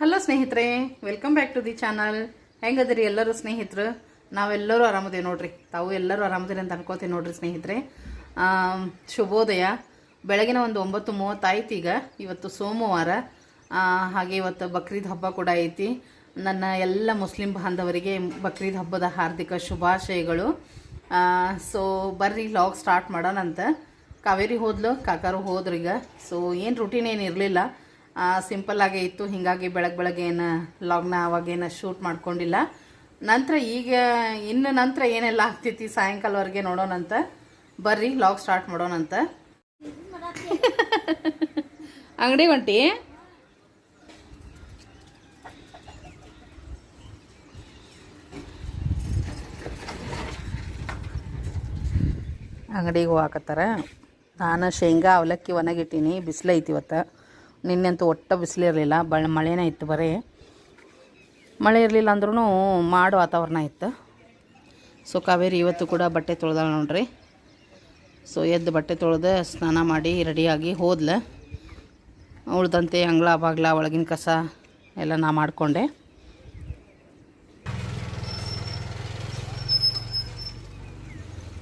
Hello ಸ್ನೇಹಿತರೆ. Welcome back to the channel ಹೆಂಗದಿರಿ ಎಲ್ಲರೂ ಸ್ನೇಹಿತರು? ನಾವೆಲ್ಲರೂ ಆರಾಮದೇವಿ ನೋಡ್ರಿ. ತಾವು ಎಲ್ಲರೂ ಆರಾಮದಿರಿ ಅಂತ ಅನ್ಕೋತೀವಿ ನೋಡ್ರಿ ಸ್ನೇಹಿತರೆ. ಶುಭೋದಯ. ಬೆಳಗಿನ ಒಂದು ಒಂಬತ್ತು ಮೂವತ್ತಾಯ್ತು ಈಗ. ಇವತ್ತು ಸೋಮವಾರ. ಹಾಗೆ ಇವತ್ತು ಬಕ್ರೀದ್ ಹಬ್ಬ ಕೂಡ ಐತಿ. ನನ್ನ ಎಲ್ಲ ಮುಸ್ಲಿಂ ಬಾಂಧವರಿಗೆ ಬಕ್ರೀದ್ ಹಬ್ಬದ ಹಾರ್ದಿಕ ಶುಭಾಶಯಗಳು. ಸೊ ಬರ್ರಿ ಲಾಗ್ ಸ್ಟಾರ್ಟ್ ಮಾಡೋಣಂತ. ಕಾವೇರಿ ಹೋದ್ಲು, ಕಾಕಾರು ಹೋದ್ರು ಈಗ ಸೊ ಏನು ರುಟೀನ್ ಏನು ಇರಲಿಲ್ಲ. ಸಿಂಪಲ್ ಆಗೇ ಇತ್ತು. ಹೀಗಾಗಿ ಬೆಳಗ್ಗೆ ಬೆಳಗ್ಗೆ ಏನು ಲಾಗ್ನ ಅವಾಗೇನು ಶೂಟ್ ಮಾಡ್ಕೊಂಡಿಲ್ಲ. ನಂತರ ಈಗ ಇನ್ನು ನಂತರ ಏನೆಲ್ಲ ಆಗ್ತೈತಿ? ಸಾಯಂಕಾಲವರೆಗೆ ನೋಡೋಣಂತ. ಬರ್ರಿ ಲಾಗ್ ಸ್ಟಾರ್ಟ್ ಮಾಡೋಣಂತ. ಅಂಗಡಿ ಹೊಂಟಿ ಅಂಗಡಿಗೆ ಹೋಗಾಕತ್ತಾರ. ನಾನು ಶೇಂಗಾ ಅವಲಕ್ಕಿ ಒಣಗಿಟ್ಟೀನಿ. ಬಿಸಿಲೈತಿ ಇವತ್ತು. ನಿನ್ನೆಂತೂ ಒಟ್ಟ ಬಿಸಿಲಿರಲಿಲ್ಲ ಬ ಮಳೆನೇ ಇತ್ತು ಬರೀ. ಮಳೆ ಇರಲಿಲ್ಲ ಅಂದ್ರೂ ಮಾಡು ವಾತಾವರಣ ಇತ್ತು. ಸೊ, ಕಾವೇರಿ ಇವತ್ತು ಕೂಡ ಬಟ್ಟೆ ತೊಳೆದ ನೋಡ್ರಿ. ಸೊ, ಎದ್ದು ಬಟ್ಟೆ ತೊಳೆದು ಸ್ನಾನ ಮಾಡಿ ರೆಡಿಯಾಗಿ ಹೋದ್ಲ. ಉಳ್ದಂತೆ ಅಂಗಳ, ಬಾಗ್ಲ, ಒಳಗಿನ ಕಸ ಎಲ್ಲ ನಾ ಮಾಡಿಕೊಂಡೆ.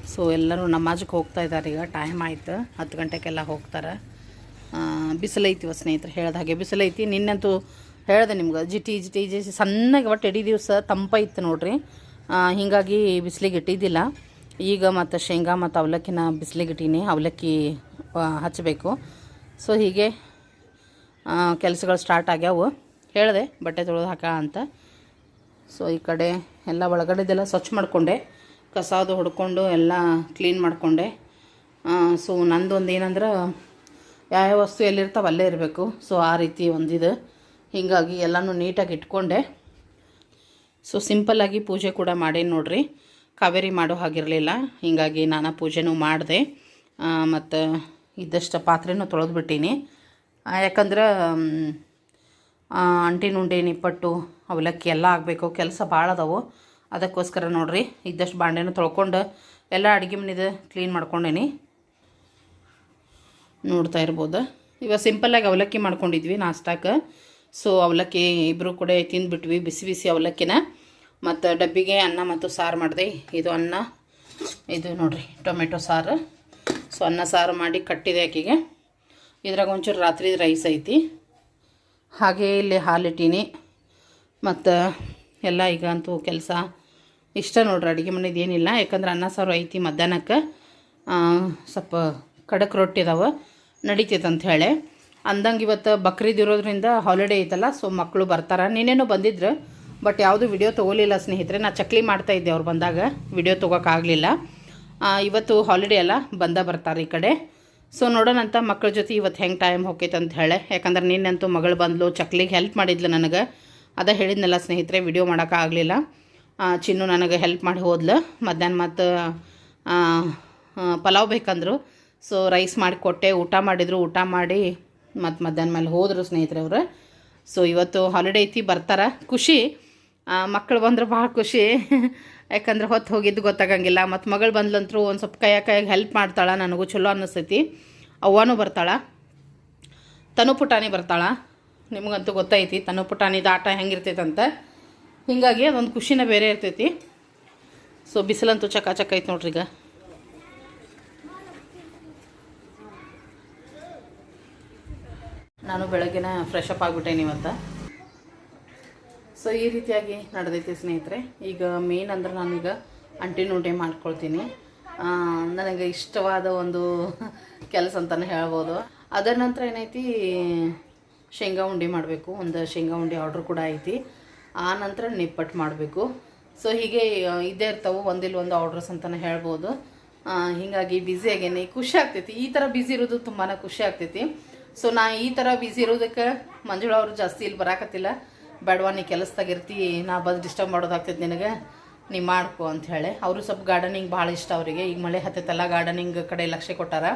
ಸೊ, ಎಲ್ಲರೂ ನಮಾಜಕ್ಕೆ ಹೋಗ್ತಾ ಇದ್ದಾರೆ. ಈಗ ಟೈಮ್ ಆಯ್ತು. ಹತ್ತು ಗಂಟೆಗೆಲ್ಲ ಹೋಗ್ತಾರೆ. ಬಿಸಿಲೈತಿ ಇವತ್ತು ಸ್ನೇಹಿತರೆ, ಹೇಳ್ದ ಹಾಗೆ. ಬಿಸಿಲೈತಿ, ನಿನ್ನಂತೂ ಹೇಳ್ದೆ ನಿಮ್ಗೆ. ಜಿಟಿ ಜಿಟಿ ಜಿ ಸಣ್ಣಗೆ ಒಟ್ಟು ಇಡೀ ದಿವಸ ತಂಪೈತ್ತು ನೋಡ್ರಿ. ಹೀಗಾಗಿ ಬಿಸಿಲಿಗೆ ಇಟ್ಟಿದ್ದಿಲ್ಲ. ಈಗ ಮತ್ತು ಶೇಂಗಾ ಮತ್ತು ಅವಲಕ್ಕಿನ ಬಿಸಿಲಿಗೆ ಇಟ್ಟೀನಿ. ಅವಲಕ್ಕಿ ಹಚ್ಚಬೇಕು ಸೊ, ಹೀಗೆ ಕೆಲಸಗಳು ಸ್ಟಾರ್ಟ್ ಆಗ್ಯಾವು. ಹೇಳಿದೆ, ಬಟ್ಟೆ ತೊಳೆದು ಹಾಕ ಅಂತ. ಸೊ, ಈ ಕಡೆ ಎಲ್ಲ ಒಳಗಡೆದೆಲ್ಲ ಸ್ವಚ್ಛ ಮಾಡಿಕೊಂಡೆ. ಕಸಾದು ಹೊಡ್ಕೊಂಡು ಎಲ್ಲ ಕ್ಲೀನ್ ಮಾಡಿಕೊಂಡೆ. ಸೊ, ನಂದೊಂದು ಏನಂದ್ರೆ ಯಾವ್ಯಾವ ವಸ್ತು ಎಲ್ಲಿರ್ತಾವೆ ಅಲ್ಲೇ ಇರಬೇಕು. ಸೊ ಆ ರೀತಿ ಒಂದಿದು. ಹೀಗಾಗಿ ಎಲ್ಲನೂ ನೀಟಾಗಿ ಇಟ್ಕೊಂಡೆ. ಸೊ ಸಿಂಪಲ್ಲಾಗಿ ಪೂಜೆ ಕೂಡ ಮಾಡೇನಿ ನೋಡ್ರಿ. ಕಾವೇರಿ ಮಾಡೋ ಹಾಗಿರಲಿಲ್ಲ. ಹೀಗಾಗಿ ನಾನು ಪೂಜೆನೂ ಮಾಡಿದೆ. ಮತ್ತು ಇದ್ದಷ್ಟು ಪಾತ್ರೆನೂ ತೊಳೆದ್ಬಿಟ್ಟೀನಿ. ಯಾಕಂದ್ರೆ ಅಂಟಿನ ಉಂಡೆ ನಿಪ್ಪಟ್ಟು, ಅವಲಕ್ಕಿ ಎಲ್ಲ ಆಗಬೇಕು. ಕೆಲಸ ಭಾಳ ಅದಾವು. ಅದಕ್ಕೋಸ್ಕರ ನೋಡ್ರಿ, ಇದ್ದಷ್ಟು ಬಾಂಡೆನೂ ತೊಳ್ಕೊಂಡು ಎಲ್ಲ ಅಡುಗೆ ಮನೆದು ಕ್ಲೀನ್ ಮಾಡ್ಕೊಂಡೇನಿ. ನೋಡ್ತಾ ಇರ್ಬೋದು? ಇವಾಗ ಸಿಂಪಲ್ಲಾಗಿ ಅವಲಕ್ಕಿ ಮಾಡ್ಕೊಂಡಿದ್ವಿ ನಾಷ್ಟಾಕ್ಕೆ ಸೊ ಅವಲಕ್ಕಿ ಇಬ್ಬರು ಕೂಡ ತಿಂದುಬಿಟ್ವಿ, ಬಿಸಿ ಬಿಸಿ ಅವಲಕ್ಕಿನ. ಮತ್ತು ಡಬ್ಬಿಗೆ ಅನ್ನ ಮತ್ತು ಸಾರು ಮಾಡಿದೆ. ಇದು ಅನ್ನ, ಇದು ನೋಡಿರಿ, ಟೊಮೆಟೊ ಸಾರು. ಸೊ ಅನ್ನ ಸಾರು ಮಾಡಿ ಕಟ್ಟಿದೆ ಆಕೆಗೆ. ಇದ್ರಾಗ ಒಂಚೂರು ರಾತ್ರಿ ರೈಸ್ ಐತಿ. ಹಾಗೆ ಇಲ್ಲಿ ಹಾಲಿಟ್ಟೀನಿ ಮತ್ತು ಎಲ್ಲ ಈಗ ಅಂತೂ ಕೆಲಸ ಇಷ್ಟ ನೋಡ್ರಿ, ಅಡುಗೆ ಮನೆದು ಏನಿಲ್ಲ. ಯಾಕಂದ್ರೆ ಅನ್ನ ಸಾರು ಐತಿ ಮಧ್ಯಾಹ್ನಕ್ಕೆ. ಸ್ವಲ್ಪ ಖಡಕ್ ರೊಟ್ಟಿ ಇದಾವೆ ನಡೀತೈತೆ ಅಂತ ಹೇಳಿ ಅಂದಂಗೆ ಇವತ್ತು ಬಕ್ರೀದ್ ಇರೋದ್ರಿಂದ ಹಾಲಿಡೇ ಐತಲ್ಲ ಸೊ ಮಕ್ಕಳು ಬರ್ತಾರೆ. ನೀನೇನು ಬಂದಿದ್ರು ಬಟ್ ಯಾವುದು ವಿಡಿಯೋ ತೊಗೊಲಿಲ್ಲ ಸ್ನೇಹಿತರೆ. ನಾ ಚಕ್ಲಿ ಮಾಡ್ತಾ ಇದ್ದೆ ಅವ್ರು ಬಂದಾಗ. ವಿಡಿಯೋ ತೊಗೋಕ್ಕಾಗಲಿಲ್ಲ ಇವತ್ತು ಹಾಲಿಡೇ ಅಲ್ಲ, ಬಂದ ಬರ್ತಾರೆ ಈ ಕಡೆ. ಸೊ ನೋಡೋಣಂತ ಮಕ್ಕಳ ಜೊತೆ ಇವತ್ತು ಹೆಂಗೆ ಟೈಮ್ ಹೋಗ್ತೈತೆ ಅಂತ ಹೇಳಿ ಯಾಕಂದ್ರೆ ನಿನ್ನಂತೂ ಮಗಳು ಬಂದ್ಲು, ಚಕ್ಲಿಗೆ ಹೆಲ್ಪ್ ಮಾಡಿದ್ಲು ನನಗೆ. ಅದ ಹೇಳಿದ್ನಲ್ಲ ಸ್ನೇಹಿತರೆ ವಿಡಿಯೋ ಮಾಡೋಕ್ಕಾಗಲಿಲ್ಲ ಚಿನ್ನು ನನಗೆ ಹೆಲ್ಪ್ ಮಾಡಿ ಹೋದ್ಲು. ಮಧ್ಯಾಹ್ನ ಮತ್ತು ಪಲಾವ್ ಬೇಕಂದ್ರು. ಸೊ ರೈಸ್ ಮಾಡಿ ಕೊಟ್ಟೆ ಊಟ ಮಾಡಿದರು, ಊಟ ಮಾಡಿ ಮತ್ತು ಮಧ್ಯಾಹ್ನ ಮೇಲೆ ಹೋದರು ಸ್ನೇಹಿತರೆ ಅವರು. ಸೊ ಇವತ್ತು ಹಾಲಿಡೇ ಐತಿ, ಬರ್ತಾರೆ. ಖುಷಿ. ಮಕ್ಕಳು ಬಂದ್ರೆ ಭಾಳ ಖುಷಿ. ಯಾಕಂದ್ರೆ ಹೊತ್ತು ಹೋಗಿದ್ದು ಗೊತ್ತಾಗಂಗಿಲ್ಲ. ಮತ್ತು ಮಗಳು ಬಂದ್ಲಂತರೂ ಒಂದು ಸ್ವಲ್ಪ ಕೈಯಾಗ ಕೈಯಾಗಿ ಹೆಲ್ಪ್ ಮಾಡ್ತಾಳೆ, ನನಗೂ ಚಲೋ ಅನ್ನಿಸ್ತೈತಿ ಅವ್ವನೂ ಬರ್ತಾಳೆ. ತನು ಪುಟಾಣಿ ಬರ್ತಾಳೆ. ನಿಮಗಂತೂ ಗೊತ್ತೈತಿ, ತನು ಪುಟಾಣಿದ ಆಟ ಹೆಂಗಿರ್ತೈತಂತೆ. ಹೀಗಾಗಿ ಅದೊಂದು ಖುಷಿನ ಬೇರೆ ಇರ್ತೈತಿ. ಸೊ ಬಿಸಿಲಂತೂ ಚಕ ಚಕ ಐತೆ ನೋಡ್ರಿ ಈಗ ನಾನು ಬೆಳಗ್ಗೆನ ಫ್ರೆಶ್ ಅಪ್ ಆಗಿಬಿಟ್ಟೇನೆ ಇವತ್ತು ಸೊ ಈ ರೀತಿಯಾಗಿ ನಡೆದೈತಿ ಸ್ನೇಹಿತರೆ. ಈಗ ಮೇನ್ ಅಂದ್ರೆ ನಾನೀಗ ಅಂಟಿನ ಉಂಡೆ ಮಾಡ್ಕೊಳ್ತೀನಿ. ನನಗೆ ಇಷ್ಟವಾದ ಒಂದು ಕೆಲಸ ಅಂತಲೇ ಹೇಳ್ಬೋದು. ಅದರ ನಂತರ ಏನೈತಿ, ಶೇಂಗಾ ಉಂಡೆ ಮಾಡಬೇಕು. ಒಂದು ಶೇಂಗಾ ಉಂಡೆ ಆರ್ಡ್ರ್ ಕೂಡ ಐತಿ. ಆ ನಂತರ ನಿಪ್ಪಟ್ಟು ಮಾಡಬೇಕು. ಸೊ ಹೀಗೆ ಇದೇ ಇರ್ತಾವೆ. ಒಂದಿಲ್ಲ ಒಂದು ಆರ್ಡ್ರಸ್ ಅಂತಲೇ ಹೇಳ್ಬೋದು. ಹೀಗಾಗಿ ಬ್ಯುಸಿ ಆಗೇನಿ. ಖುಷಿ ಆಗ್ತೈತಿ. ಈ ಥರ ಬ್ಯುಸಿ ಇರೋದು ತುಂಬಾ ಖುಷಿ ಆಗ್ತೈತಿ. ಸೊ ನಾ ಈ ಥರ ಬ್ಯುಸಿ ಇರೋದಕ್ಕೆ ಮಂಜುಳ ಅವರು ಜಾಸ್ತಿ ಇಲ್ಲಿ ಬರಾಕತ್ತಿಲ್ಲ. ಬೇಡವಾ, ನೀ ಕೆಲಸದಾಗ ಇರ್ತಿ, ನಾ ಬಸ್ ಡಿಸ್ಟರ್ಬ್ ಮಾಡೋದಾಗ್ತೈತೆ ನಿನಗೆ. ನೀ ಮಾಡ್ಕೊ ಅಂತ ಹೇಳಿ. ಅವರು ಸ್ವಲ್ಪ ಗಾರ್ಡನಿಂಗ್ ಭಾಳ ಇಷ್ಟ ಅವರಿಗೆ. ಈಗ ಮಳೆ ಹತ್ತೈತಲ್ಲ ಗಾರ್ಡನಿಂಗ್ ಕಡೆ ಲಕ್ಷ್ಯ ಕೊಟ್ಟಾರ.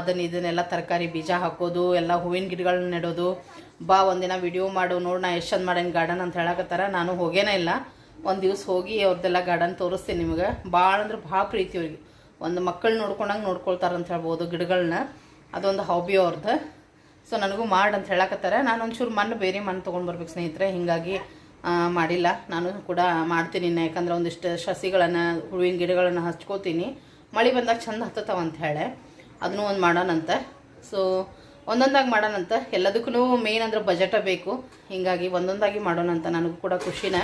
ಅದನ್ನ ಇದನ್ನೆಲ್ಲ ತರಕಾರಿ ಬೀಜ ಹಾಕೋದು, ಎಲ್ಲ ಹೂವಿನ ಗಿಡಗಳನ್ನ ನೆಡೋದು. ಬಾ, ಒಂದಿನ ವಿಡಿಯೋ ಮಾಡು, ನೋಡಿ, ನಾ ಎಷ್ಟು ಚಂದ ಮಾಡೇನಿ ಗಾರ್ಡನ್ ಅಂತ ಹೇಳಕತ್ತಾರ. ನಾನು ಹೋಗೇನೇ ಇಲ್ಲ. ಒಂದು ದಿವ್ಸ ಹೋಗಿ ಅವ್ರದ್ದೆಲ್ಲ ಗಾರ್ಡನ್ ತೋರಿಸ್ತೀನಿ ನಿಮಗೆ. ಭಾಳ ಅಂದ್ರೆ ಭಾಳ ಪ್ರೀತಿ ಅವ್ರಿಗೆ. ಒಂದು ಮಕ್ಕಳು ನೋಡ್ಕೊಂಡಂಗೆ ನೋಡ್ಕೊಳ್ತಾರಂತ ಹೇಳ್ಬೋದು ಗಿಡಗಳನ್ನ ಅದೊಂದು ಹಾಬಿ ಅವ್ರದ್ದು ಸೊ ನನಗೂ ಮಾಡಿ ಅಂತ ಹೇಳಕತ್ತಾರೆ. ನಾನು ಒಂಚೂರು ಮಣ್ಣು ಬೇರೆ ಮಣ್ಣು ತೊಗೊಂಡು ಬರ್ಬೇಕು ಸ್ನೇಹಿತರೆ. ಹೀಗಾಗಿ ಮಾಡಿಲ್ಲ. ನಾನು ಕೂಡ ಮಾಡ್ತೀನಿ ಯಾಕಂದ್ರೆ ಒಂದಿಷ್ಟು ಸಸಿಗಳನ್ನು, ಹೂವಿನ ಗಿಡಗಳನ್ನು ಹಚ್ಕೋತೀನಿ. ಮಳೆ ಬಂದಾಗ ಚಂದ ಹತ್ತತಾವ ಅಂತ ಹೇಳಿ. ಅದನ್ನೂ ಒಂದು ಮಾಡೋಣಂತ. ಸೊ ಒಂದೊಂದಾಗಿ ಮಾಡೋಣಂತೆ. ಎಲ್ಲದಕ್ಕೂ ಮೇನ್ ಅಂದ್ರೆ ಬಜೆಟ ಬೇಕು. ಹೀಗಾಗಿ ಒಂದೊಂದಾಗಿ ಮಾಡೋಣಂತ. ನನಗೂ ಕೂಡ ಖುಷಿನೇ.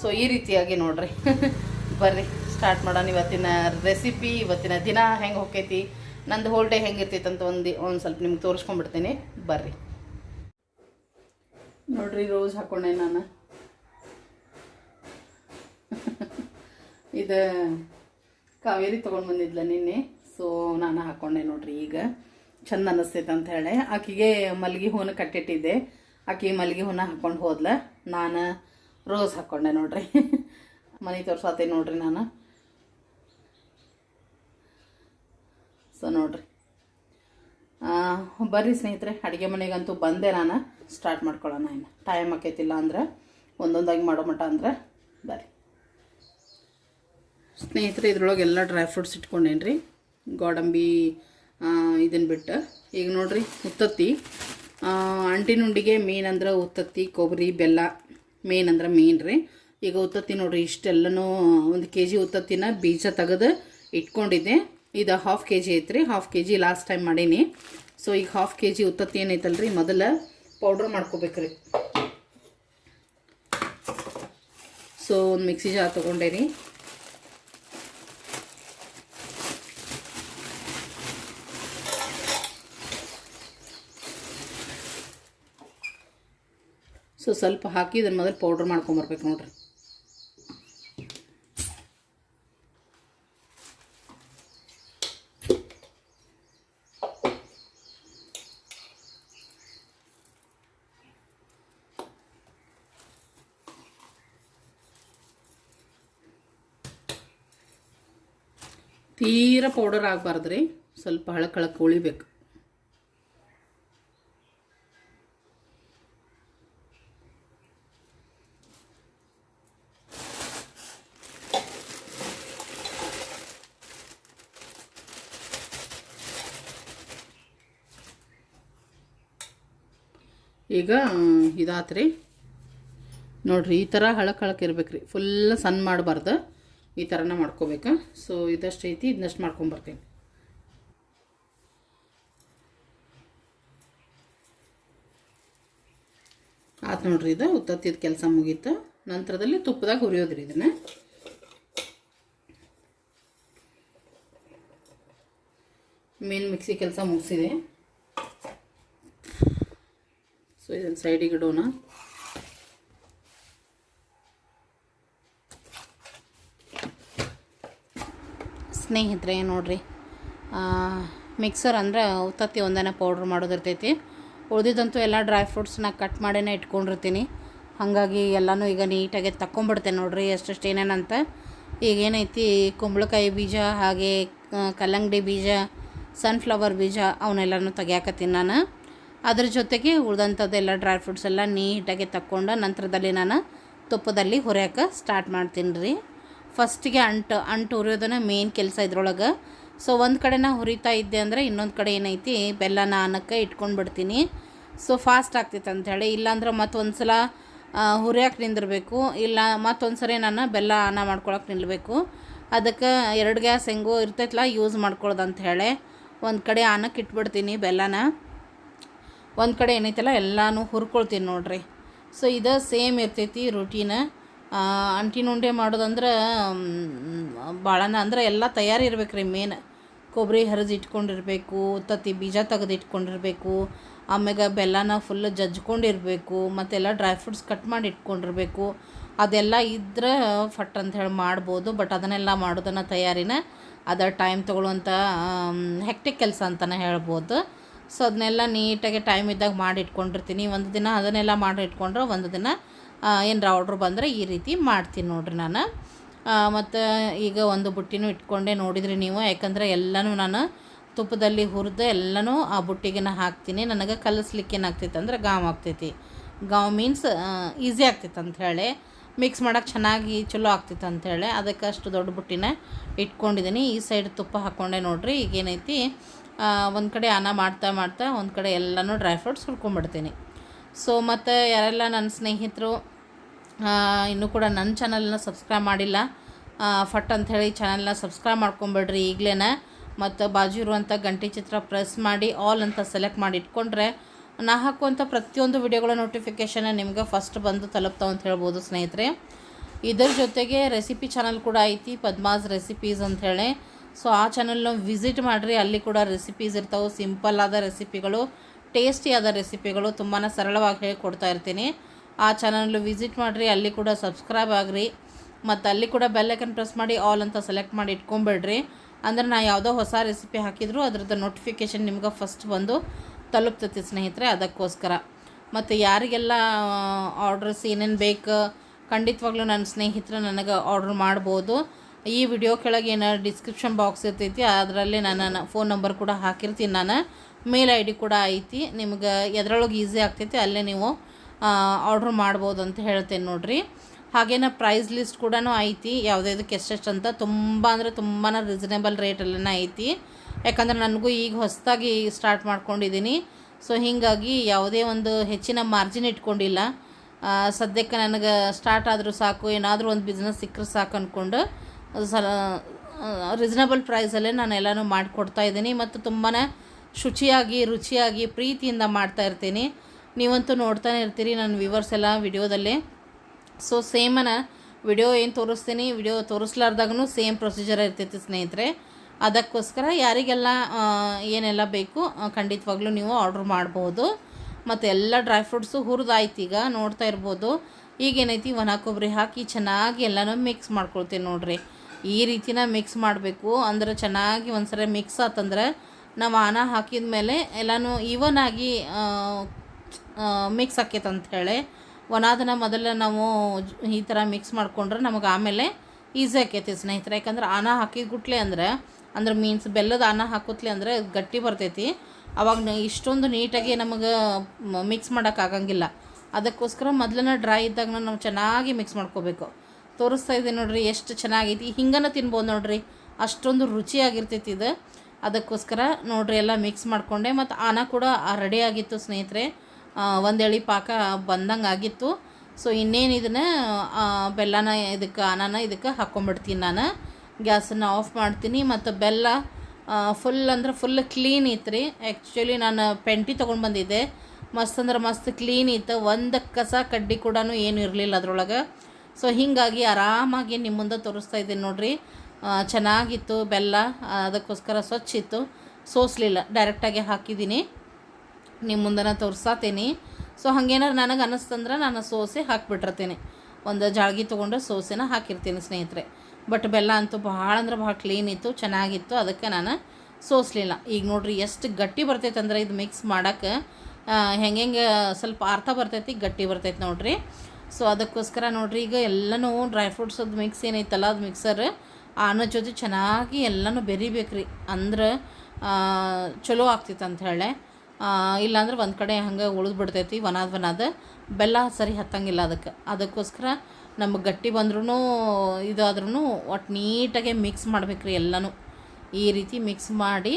ಸೊ ಈ ರೀತಿಯಾಗಿ ನೋಡ್ರಿ. ಬರ್ರಿ ಸ್ಟಾರ್ಟ್ ಮಾಡೋಣ. ಇವತ್ತಿನ ರೆಸಿಪಿ ಇವತ್ತಿನ ದಿನ ಹೆಂಗೆ ಹೋಗ್ತೈತಿ ನಂದು ಹೋಲ್ ಡೇ ಹೆಂಗಿರ್ತೈತೆ ಅಂತ ಒಂದು ಒಂದು ಸ್ವಲ್ಪ ನಿಮ್ಗೆ ತೋರಿಸ್ಕೊಂಡ್ಬಿಡ್ತೀನಿ. ಬರ್ರಿ. ನೋಡ್ರಿ ರೋಸ್ ಹಾಕೊಂಡೆ ನಾನು. ಇದು ಕಾವೇರಿ ತೊಗೊಂಡು ಬಂದಿದ್ಲ ನಿನ್ನೆ. ಸೊ ನಾನು ಹಾಕೊಂಡೆ ನೋಡ್ರಿ ಈಗ. ಚಂದ ಅನ್ನಿಸ್ತೈತೆ ಅಂತ ಹೇಳಿ. ಆಕಿಗೆ ಮಲ್ಗೆ ಹೂನ ಕಟ್ಟಿಟ್ಟಿದ್ದೆ. ಆಕಿ ಮಲ್ಗೆ ಹೂನ ಹಾಕೊಂಡು ಹೋದ್ಲ. ನಾನು ರೋಸ್ ಹಾಕೊಂಡೆ ನೋಡ್ರಿ. ಮನೆ ತೋರ್ಸಾತೆ ನೋಡ್ರಿ ನಾನು. ಸೊ ನೋಡ್ರಿ. ಬರ್ರಿ ಸ್ನೇಹಿತರೆ, ಅಡುಗೆ ಮನೆಗಂತೂ ಬಂದೆ ನಾನು. ಸ್ಟಾರ್ಟ್ ಮಾಡ್ಕೊಳ್ಳೋಣ ಇನ್ನು. ಟೈಮ್ ಆಕೈತಿಲ್ಲ ಅಂದ್ರೆ, ಒಂದೊಂದಾಗಿ ಮಾಡೋ ಮಟ್ಟ ಅಂದ್ರೆ ಬರ್ರಿ. ಸ್ನೇಹಿತರೆ, ಇದ್ರೊಳಗೆ ಎಲ್ಲ ಡ್ರೈ ಫ್ರೂಟ್ಸ್ ಇಟ್ಕೊಂಡೇನು ರೀ ಗೋಡಂಬಿ ಇದನ್ನು ಬಿಟ್ಟು. ಈಗ ನೋಡಿರಿ, ಉತ್ತತ್ತಿ. ಅಂಟಿನುಂಡಿಗೆ ಮೇನ್ ಅಂದ್ರೆ ಉತ್ತತ್ತಿ, ಕೊಬ್ಬರಿ, ಬೆಲ್ಲ. ಮೇನ್ ಅಂದ್ರೆ ಮೀನು ರೀ. ಈಗ ಉತ್ತತ್ತಿ ನೋಡಿರಿ, ಇಷ್ಟೆಲ್ಲನೂ ಒಂದು ಕೆ ಜಿ ಉತ್ತತ್ತಿನ ಬೀಜ ತೆಗೆದು ಇಟ್ಕೊಂಡಿದ್ದೆ. ಇದು ಹಾಫ್ ಕೆ ಜಿ ಐತ್ರಿ half K G last time ಮಾಡೀನಿ. ಸೊ ಈಗ ಹಾಫ್ ಕೆ ಜಿ ಉತ್ತತ್ತಿ ಏನೈತಲ್ರಿ, ಮೊದಲ ಪೌಡ್ರ್ ಮಾಡ್ಕೋಬೇಕ್ರಿ. ಸೊ ಒಂದು ಮಿಕ್ಸಿ ಜಾರ್ ತೊಗೊಂಡೇನಿ ಸೊ ಸ್ವಲ್ಪ ಹಾಕಿ ಇದನ್ನು ಮೊದಲು ಪೌಡ್ರ್ ಮಾಡ್ಕೊಂಬರ್ಬೇಕು ನೋಡ್ರಿ. ತೀರ ಪೌಡರ್ ಆಗಬಾರ್ದು ರೀ. ಸ್ವಲ್ಪ ಹಳಕಳಕ್ಕೆ ಹಳಕ್ ಉಳಿಬೇಕು ಈಗ ಇದಾತ್ರಿ. ನೋಡ್ರಿ, ಈ ಥರ ಹಳಕಳಕ್ಕೆ ಹಳಕ್ ಇರ್ಬೇಕು ರೀ ಫುಲ್ ಸಣ್ಣ ಮಾಡಬಾರ್ದು. ಈ ಥರನ ಮಾಡ್ಕೋಬೇಕು? ಸೊ ಇದಷ್ಟು ಐತಿ ಇದನ್ನಷ್ಟು ಮಾಡ್ಕೊಂಬರ್ತೀನಿ. ಆತು ನೋಡ್ರಿ ಇದು, ಉತ್ತತ್ತಿದ ಕೆಲಸ ಮುಗೀತು. ನಂತರದಲ್ಲಿ ತುಪ್ಪದಾಗ ಹುರಿಯೋದ್ರಿ ಇದನ್ನು. ಮೇನ್ ಮಿಕ್ಸಿ ಕೆಲಸ ಮುಗಿಸಿದೆ. ಸೊ ಇದನ್ನು ಸೈಡಿಗೆ ಇಡೋಣ. ಸ್ನೇಹಿತರೆ, ನೋಡಿರಿ. ಮಿಕ್ಸರ್ ಅಂದರೆ ಉತ್ತತ್ತಿ ಒಂದನೇ ಪೌಡ್ರ್ ಮಾಡೋದಿರ್ತೈತಿ. ಉಳಿದಿದ್ದಂತೂ ಎಲ್ಲ ಡ್ರೈ ಫ್ರೂಟ್ಸ್ನ ಕಟ್ ಮಾಡೇ ಇಟ್ಕೊಂಡಿರ್ತೀನಿ. ಹಾಗಾಗಿ ಎಲ್ಲನೂ ಈಗ ನೀಟಾಗಿ ತಕ್ಕೊಂಬಿಡ್ತೇನೆ ನೋಡಿರಿ ಎಷ್ಟೆಷ್ಟು ಏನೇನಂತ. ಈಗ ಏನೈತಿ, ಕುಂಬಳಕಾಯಿ ಬೀಜ, ಹಾಗೆ ಕಲ್ಲಂಗಡಿ ಬೀಜ ಸನ್ಫ್ಲವರ್ ಬೀಜ ಅವನ್ನೆಲ್ಲನೂ ತೆಗಿಯಾಕತ್ತೀನಿ ನಾನು. ಅದ್ರ ಜೊತೆಗೆ ಉಳಿದಂಥದ್ದೆಲ್ಲ ಡ್ರೈ ಫ್ರೂಟ್ಸ್ ಎಲ್ಲ ನೀಟಾಗಿ ತಕ್ಕೊಂಡು ನಂತರದಲ್ಲಿ ನಾನು ತುಪ್ಪದಲ್ಲಿ ಹುರಿಯೋಕೆ ಸ್ಟಾರ್ಟ್ ಮಾಡ್ತೀನಿ ರೀ. ಫಸ್ಟಿಗೆ ಅಂಟು ಅಂಟು ಹುರಿಯೋದನ್ನ ಮೇನ್ ಕೆಲಸ ಇದ್ರೊಳಗೆ. ಸೊ ಒಂದು ಕಡೆ ನಾ ಹುರಿತಾ ಇದ್ದೆ ಅಂದರೆ ಇನ್ನೊಂದು ಕಡೆ ಏನೈತಿ ಬೆಲ್ಲನ ಅನ್ನಕ್ಕೆ ಇಟ್ಕೊಂಡು ಬಿಡ್ತೀನಿ. ಸೊ ಫಾಸ್ಟ್ ಆಗ್ತೈತೆ ಅಂಥೇಳಿ ಇಲ್ಲಾಂದ್ರೆ ಮತ್ತೊಂದು ಸಲ ಹುರಿಯೋಕೆ ನಿಂದಿರಬೇಕು. ಇಲ್ಲ ಮತ್ತೊಂದು ಸರಿ ನಾನು ಬೆಲ್ಲ ಆನ ಮಾಡ್ಕೊಳಕ್ಕೆ ನಿಲ್ಲಬೇಕು ಅದಕ್ಕೆ ಎರಡು ಗ್ಯಾಸ್ ಹೆಂಗೋ ಇರ್ತೈತಲ್ಲ ಯೂಸ್ ಮಾಡ್ಕೊಳ್ಳೋದು ಅಂತ ಹೇಳಿ ಒಂದು ಕಡೆ ಆನಕ್ಕೆ ಇಟ್ಬಿಡ್ತೀನಿ ಬೆಲ್ಲನ. ಒಂದು ಕಡೆ ಏನೈತಲ್ಲ, ಎಲ್ಲನೂ ಹುರ್ಕೊಳ್ತೀನಿ ನೋಡ್ರಿ. ಸೊ ಇದು ಸೇಮ್ ಇರ್ತೈತಿ ರುಟೀನ್ ಅಂಟಿನ ಉಂಡೆ ಮಾಡೋದಂದ್ರೆ ಭಾಳನ ಅಂದ್ರೆ ಎಲ್ಲ ತಯಾರಿ ಇರ್ಬೇಕು ರೀ ಮೇನ್ ಕೊಬ್ಬರಿ ಹರಿದು ಇಟ್ಕೊಂಡಿರಬೇಕು, ತತ್ತಿ ಬೀಜ ತೆಗೆದು ಇಟ್ಕೊಂಡಿರ್ಬೇಕು, ಆಮ್ಯಾಗ ಬೆಲ್ಲನ ಫುಲ್ ಜಜ್ಕೊಂಡಿರಬೇಕು, ಮತ್ತೆಲ್ಲ ಡ್ರೈ ಫ್ರೂಟ್ಸ್ ಕಟ್ ಮಾಡಿ ಇಟ್ಕೊಂಡಿರಬೇಕು. ಅದೆಲ್ಲ ಇದ್ರೆ ಫಟ್ ಅಂತ ಹೇಳಿ ಮಾಡ್ಬೋದು ಬಟ್ ಅದನ್ನೆಲ್ಲ ಮಾಡೋದನ್ನ ತಯಾರಿನ ಅದರ ಟೈಮ್ ತೊಗೊಳ್ಳುವಂಥ ಹೆಕ್ಟಿಕ್ ಕೆಲಸ ಅಂತಲೇ ಹೇಳ್ಬೋದು. ಸೊ ಅದನ್ನೆಲ್ಲ ನೀಟಾಗಿ ಟೈಮ್ ಇದ್ದಾಗ ಮಾಡಿ ಇಟ್ಕೊಂಡಿರ್ತೀನಿ. ಒಂದು ದಿನ ಅದನ್ನೆಲ್ಲ ಮಾಡಿ ಇಟ್ಕೊಂಡ್ರೆ ಒಂದು ದಿನ ಏನರ ಆರ್ಡ್ರ್ ಬಂದರೆ ಈ ರೀತಿ ಮಾಡ್ತೀನಿ ನೋಡಿರಿ ನಾನು. ಮತ್ತು ಈಗ ಒಂದು ಬುಟ್ಟಿನೂ ಇಟ್ಕೊಂಡೆ ನೋಡಿದ್ರಿ ನೀವು. ಯಾಕಂದರೆ ಎಲ್ಲನೂ ನಾನು ತುಪ್ಪದಲ್ಲಿ ಹುರಿದು ಎಲ್ಲನೂ ಆ ಬುಟ್ಟಿಗೆ ಹಾಕ್ತೀನಿ. ನನಗೆ ಕಲಿಸ್ಲಿಕ್ಕೆ ಏನಾಗ್ತೈತೆ ಅಂದ್ರೆ ಗಾಮ್ ಆಗ್ತೈತಿ. ಗಾವ್ ಮೀನ್ಸ್ ಈಸಿ ಆಗ್ತೈತೆ ಅಂತ ಹೇಳಿ. ಮಿಕ್ಸ್ ಮಾಡೋಕ್ಕೆ ಚೆನ್ನಾಗಿ ಚಲೋ ಆಗ್ತೈತೆ ಅಂಥೇಳಿ ಅದಕ್ಕೆ ಅಷ್ಟು ದೊಡ್ಡ ಬುಟ್ಟಿನ ಇಟ್ಕೊಂಡಿದ್ದೀನಿ ಈ ಸೈಡ್ ತುಪ್ಪ ಹಾಕ್ಕೊಂಡೆ ನೋಡಿರಿ. ಈಗ ಏನೈತಿ ಒಂದು ಕಡೆ ಅನ್ನ ಮಾಡ್ತಾ ಮಾಡ್ತಾ ಒಂದು ಕಡೆ ಎಲ್ಲನೂ ಡ್ರೈ ಫ್ರೂಟ್ಸ್ ಹುರ್ಕೊಂಡ್ಬಿಡ್ತೀನಿ. ಸೊ ಮತ್ತು ಯಾರೆಲ್ಲ ನನ್ನ ಸ್ನೇಹಿತರು ಇನ್ನೂ ಕೂಡ ನನ್ನ ಚಾನಲ್ನ ಸಬ್ಸ್ಕ್ರೈಬ್ ಮಾಡಿಲ್ಲ. ಫಟ್ ಅಂಥೇಳಿ ಚಾನಲ್ನ ಸಬ್ಸ್ಕ್ರೈಬ್ ಮಾಡ್ಕೊಂಬಿಡ್ರಿ ಈಗಲೇ ಮತ್ತು ಬಾಜು ಇರುವಂಥ ಗಂಟೆ ಚಿತ್ರ ಪ್ರೆಸ್ ಮಾಡಿ, ಆಲ್ ಅಂತ ಸೆಲೆಕ್ಟ್ ಮಾಡಿ ಇಟ್ಕೊಂಡ್ರೆ ನಾ ಹಾಕುವಂಥ ಪ್ರತಿಯೊಂದು ವಿಡಿಯೋಗಳ ನೋಟಿಫಿಕೇಷನ್ ನಿಮ್ಗೆ ಫಸ್ಟ್ ಬಂದು ತಲುಪ್ತಾವೆ ಅಂತ ಹೇಳ್ಬೋದು ಸ್ನೇಹಿತರೆ. ಇದರ ಜೊತೆಗೆ ರೆಸಿಪಿ ಚಾನಲ್ ಕೂಡ ಐತಿ, ಪದ್ಮಾಸ್ ರೆಸಿಪೀಸ್ ಅಂಥೇಳಿ ಸೊ, ಆ ಚಾನಲ್ನ ವಿಸಿಟ್ ಮಾಡಿರಿ, ಅಲ್ಲಿ ಕೂಡ ರೆಸಿಪೀಸ್ ಇರ್ತಾವೆ. ಸಿಂಪಲ್ ಆದ ರೆಸಿಪಿಗಳು, ಟೇಸ್ಟಿಯಾದ ರೆಸಿಪಿಗಳು ತುಂಬಾ ಸರಳವಾಗಿ ಹೇಳಿ ಕೊಡ್ತಾ ಇರ್ತೀನಿ. ಆ ಚಾನಲ್ ವಿಸಿಟ್ ಮಾಡಿರಿ, ಅಲ್ಲಿ ಕೂಡ ಸಬ್ಸ್ಕ್ರೈಬ್ ಆಗಿರಿ, ಮತ್ತು ಅಲ್ಲಿ ಕೂಡ ಬೆಲ್ಲೈಕನ್ ಪ್ರೆಸ್ ಮಾಡಿ, ಆಲ್ ಅಂತ ಸೆಲೆಕ್ಟ್ ಮಾಡಿ ಇಟ್ಕೊಂಬೇಡ್ರಿ. ಅಂದ್ರೆ ನಾ ಯಾವುದೋ ಹೊಸ ರೆಸಿಪಿ ಹಾಕಿದ್ರು, ಅದರದ್ದು ನೋಟಿಫಿಕೇಷನ್ ನಿಮ್ಗೆ ಫಸ್ಟ್ ಬಂದು ತಲುಪ್ತೈತಿ ಸ್ನೇಹಿತರೆ, ಅದಕ್ಕೋಸ್ಕರ. ಮತ್ತು ಯಾರಿಗೆಲ್ಲ ಆರ್ಡ್ರಸ್ ಏನೇನು ಬೇಕು, ಖಂಡಿತವಾಗ್ಲೂ ನನ್ನ ಸ್ನೇಹಿತರು ನನಗೆ ಆರ್ಡ್ರ್ ಮಾಡ್ಬೋದು. ಈ ವಿಡಿಯೋ ಕೆಳಗೆ ಏನೋ ಡಿಸ್ಕ್ರಿಪ್ಷನ್ ಬಾಕ್ಸ್ ಇರ್ತೈತಿ, ಅದರಲ್ಲಿ ನನ್ನ ಫೋನ್ ನಂಬರ್ ಕೂಡ ಹಾಕಿರ್ತೀನಿ ನಾನು. ಮೇಲ್ ಐ ಡಿ ಕೂಡ ಐತಿ, ನಿಮ್ಗೆ ಎದ್ರೊಳಗೆ ಈಸಿ ಆಗ್ತೈತಿ, ಅಲ್ಲೇ ನೀವು ಆರ್ಡ್ರ್ ಮಾಡ್ಬೋದು ಅಂತ ಹೇಳ್ತೇನೆ ನೋಡಿರಿ. ಹಾಗೇನ ಪ್ರೈಸ್ ಲಿಸ್ಟ್ ಕೂಡ ಐತಿ. ಯಾವುದ್ಯಾವ್ದಕ್ಕೆ ಎಷ್ಟೆಷ್ಟು ಅಂತ ತುಂಬ ಅಂದರೆ ತುಂಬಾ ರೀಸನೇಬಲ್ ರೇಟಲ್ಲೇ ಐತಿ. ಯಾಕಂದ್ರೆ ನನಗೂ ಈಗ ಹೊಸದಾಗಿ ಸ್ಟಾರ್ಟ್ ಮಾಡ್ಕೊಂಡಿದ್ದೀನಿ ಸೊ ಹೀಗಾಗಿ ಯಾವುದೇ ಒಂದು ಹೆಚ್ಚಿನ ಮಾರ್ಜಿನ್ ಇಟ್ಕೊಂಡಿಲ್ಲ. ಸದ್ಯಕ್ಕೆ ನನಗೆ ಸ್ಟಾರ್ಟ್ ಆದರೂ ಸಾಕು, ಏನಾದರೂ ಒಂದು ಬಿಸ್ನೆಸ್ ಸಿಕ್ಕರೆ ಸಾಕು ಅಂದ್ಕೊಂಡು ಸಲ ರೀಸನಬಲ್ ಪ್ರೈಸಲ್ಲೇ ನಾನು ಎಲ್ಲನೂ ಮಾಡಿಕೊಡ್ತಾ ಇದ್ದೀನಿ. ಮತ್ತು ತುಂಬಾ ಶುಚಿಯಾಗಿ, ರುಚಿಯಾಗಿ, ಪ್ರೀತಿಯಿಂದ ಮಾಡ್ತಾ ಇರ್ತೀನಿ. ನೀವಂತೂ ನೋಡ್ತಾನೆ ಇರ್ತೀರಿ ನನ್ನ ವ್ಯೂವರ್ಸ್ ಎಲ್ಲ ವಿಡಿಯೋದಲ್ಲಿ. ಸೊ ಸೇಮನ ವಿಡಿಯೋ ಏನು ತೋರಿಸ್ತೀನಿ? ವಿಡಿಯೋ ತೋರಿಸ್ಲಾರ್ದಾಗೂ ಸೇಮ್ ಪ್ರೊಸೀಜರ್ ಇರ್ತೈತಿ ಸ್ನೇಹಿತರೆ. ಅದಕ್ಕೋಸ್ಕರ ಯಾರಿಗೆಲ್ಲ ಏನೆಲ್ಲ ಬೇಕು ಖಂಡಿತವಾಗ್ಲೂ ನೀವು ಆರ್ಡ್ರ್ ಮಾಡ್ಬೋದು. ಮತ್ತು ಎಲ್ಲ ಡ್ರೈ ಫ್ರೂಟ್ಸು ಹುರಿದಾಯ್ತು ಈಗ, ನೋಡ್ತಾ ಇರ್ಬೋದು. ಈಗೇನೈತಿ, ಒಣ ಕೊಬ್ಬರಿ ಹಾಕಿ ಚೆನ್ನಾಗಿ ಎಲ್ಲನೂ ಮಿಕ್ಸ್ ಮಾಡ್ಕೊಳ್ತೀನಿ ನೋಡ್ರಿ. ಈ ರೀತಿನ ಮಿಕ್ಸ್ ಮಾಡಬೇಕು. ಅಂದ್ರೆ ಚೆನ್ನಾಗಿ ಒಂದ್ಸರಿ ಮಿಕ್ಸ್ ಆತಂದ್ರೆ, ನಾವು ಆನ ಹಾಕಿದ ಮೇಲೆ ಎಲ್ಲನೂ ಈವನ್ ಆಗಿ ಮಿಕ್ಸ್ ಆಕೈತೆ ಅಂಥೇಳಿ ಒಣದನ್ನ ಮೊದಲು ನಾವು ಈ ಥರ ಮಿಕ್ಸ್ ಮಾಡ್ಕೊಂಡ್ರೆ ನಮಗೆ ಆಮೇಲೆ ಈಸಿ ಆಕೈತಿ ಸ್ನೇಹಿತರೆ. ಯಾಕಂದ್ರೆ ಆನ ಹಾಕಿದ ಗುಟ್ಲೆ ಅಂದ್ರೆ ಅಂದ್ರೆ ಮೀನ್ಸ್ ಬೆಲ್ಲದ ಅನ್ನ ಹಾಕುತ್ಲೆ ಅಂದರೆ ಗಟ್ಟಿ ಬರ್ತೈತಿ. ಅವಾಗ ಇಷ್ಟೊಂದು ನೀಟಾಗಿ ನಮಗೆ ಮಿಕ್ಸ್ ಮಾಡೋಕ್ಕಾಗಂಗಿಲ್ಲ ಅದಕ್ಕೋಸ್ಕರ ಮೊದಲನೇ ಡ್ರೈ ಇದ್ದಾಗ ನಾವು ಚೆನ್ನಾಗಿ ಮಿಕ್ಸ್ ಮಾಡ್ಕೋಬೇಕು. ತೋರಿಸ್ತಾ ಇದ್ದೀನಿ ನೋಡ್ರಿ ಎಷ್ಟು ಚೆನ್ನಾಗೈತಿ. ಹಿಂಗನ ತಿನ್ಬೋದು ನೋಡ್ರಿ. ಅಷ್ಟೊಂದು ರುಚಿಯಾಗಿರ್ತೈತಿ ಇದು. ಅದಕ್ಕೋಸ್ಕರ ನೋಡ್ರಿ ಎಲ್ಲ ಮಿಕ್ಸ್ ಮಾಡಿಕೊಂಡೆ. ಮತ್ತು ಆನ ಕೂಡ ರೆಡಿ ಆಗಿತ್ತು ಸ್ನೇಹಿತರೆ. ಒಂದು ಎಳೆ ಪಾಕ ಬಂದಂಗೆ ಆಗಿತ್ತು. ಸೊ ಇನ್ನೇನು ಇದನ್ನು ಬೆಲ್ಲನ ಇದಕ್ಕೆ, ಅನಾನ ಇದಕ್ಕೆ ಹಾಕ್ಕೊಂಬಿಡ್ತೀನಿ ನಾನು. ಗ್ಯಾಸನ್ನು ಆಫ್ ಮಾಡ್ತೀನಿ. ಮತ್ತು ಬೆಲ್ಲ ಫುಲ್ ಅಂದ್ರೆ ಫುಲ್ ಕ್ಲೀನ್ ಇತ್ತು ರೀ. ಆ್ಯಕ್ಚುಲಿ ನಾನು ಪೆಂಟಿ ತೊಗೊಂಡು ಬಂದಿದ್ದೆ. ಮಸ್ತ್ ಅಂದ್ರೆ ಮಸ್ತ್ ಕ್ಲೀನ್ ಇತ್ತು ಒಂದು ಕಸ ಕಡ್ಡಿ ಕೂಡ ಏನು ಇರಲಿಲ್ಲ ಅದರೊಳಗೆ. ಸೊ ಹೀಗಾಗಿ ಆರಾಮಾಗಿ ನಿಮ್ಮ ಮುಂದೆ ತೋರಿಸ್ತಾ ಇದ್ದೀನಿ ನೋಡಿರಿ. ಚೆನ್ನಾಗಿತ್ತು ಬೆಲ್ಲ. ಅದಕ್ಕೋಸ್ಕರ ಸ್ವಚ್ಛ ಇತ್ತು. ಸೋಸಲಿಲ್ಲ. ಡೈರೆಕ್ಟಾಗಿ ಹಾಕಿದ್ದೀನಿ. ನಿಮ್ಮ ಮುಂದನ ತೋರ್ಸಾತೀನಿ. ಸೊ ಹಂಗೇನಾರು ನನಗೆ ಅನ್ನಿಸ್ತಂದ್ರೆ ನಾನು ಸೋಸೆ ಹಾಕಿಬಿಟ್ಟಿರ್ತೀನಿ. ಒಂದು ಜಾಳ್ಗಿ ತೊಗೊಂಡು ಸೋಸೆನ ಹಾಕಿರ್ತೀನಿ ಸ್ನೇಹಿತರೆ. ಬಟ್ ಬೆಲ್ಲ ಅಂತೂ ಭಾಳ ಅಂದ್ರೆ ಭಾಳ ಕ್ಲೀನ್ ಇತ್ತು, ಚೆನ್ನಾಗಿತ್ತು. ಅದಕ್ಕೆ ನಾನು ಸೋಸಲಿಲ್ಲ. ಈಗ ನೋಡ್ರಿ ಎಷ್ಟು ಗಟ್ಟಿ ಬರ್ತೈತೆ ಅಂದ್ರೆ ಇದು ಮಿಕ್ಸ್ ಮಾಡೋಕ್ಕೆ ಹೆಂಗೆ ಸ್ವಲ್ಪ ಅರ್ಥ ಬರ್ತೈತಿ, ಗಟ್ಟಿ ಬರ್ತೈತೆ ನೋಡಿರಿ. ಸೊ ಅದಕ್ಕೋಸ್ಕರ ನೋಡಿರಿ ಈಗ ಎಲ್ಲನೂ ಡ್ರೈ ಫ್ರೂಟ್ಸದ್ದು ಮಿಕ್ಸ್ ಏನೈತಲ್ಲ, ಅದು ಮಿಕ್ಸರ್ ಅನ್ನೋ ಜೊತೆ ಚೆನ್ನಾಗಿ ಎಲ್ಲನೂ ಬೆರಿಬೇಕ್ರಿ. ಅಂದ್ರೆ ಚಲೋ ಆಗ್ತಿತ್ತು ಅಂತ ಇಲ್ಲಾಂದ್ರೆ ಒಂದು ಕಡೆ ಹಂಗೆ ಉಳಿದು ಬಿಡ್ತೈತಿ ಒನಾದ ಒನಾದ ಬೆಲ್ಲ ಸರಿ ಹತ್ತಂಗಿಲ್ಲ ಅದಕ್ಕೆ ಅದಕ್ಕೋಸ್ಕರ ನಮಗೆ ಗಟ್ಟಿ ಬಂದ್ರೂ ಇದಾದ್ರೂ ಒಟ್ಟು ನೀಟಾಗೆ ಮಿಕ್ಸ್ ಮಾಡ್ಬೇಕ್ರಿ ಎಲ್ಲನೂ. ಈ ರೀತಿ ಮಿಕ್ಸ್ ಮಾಡಿ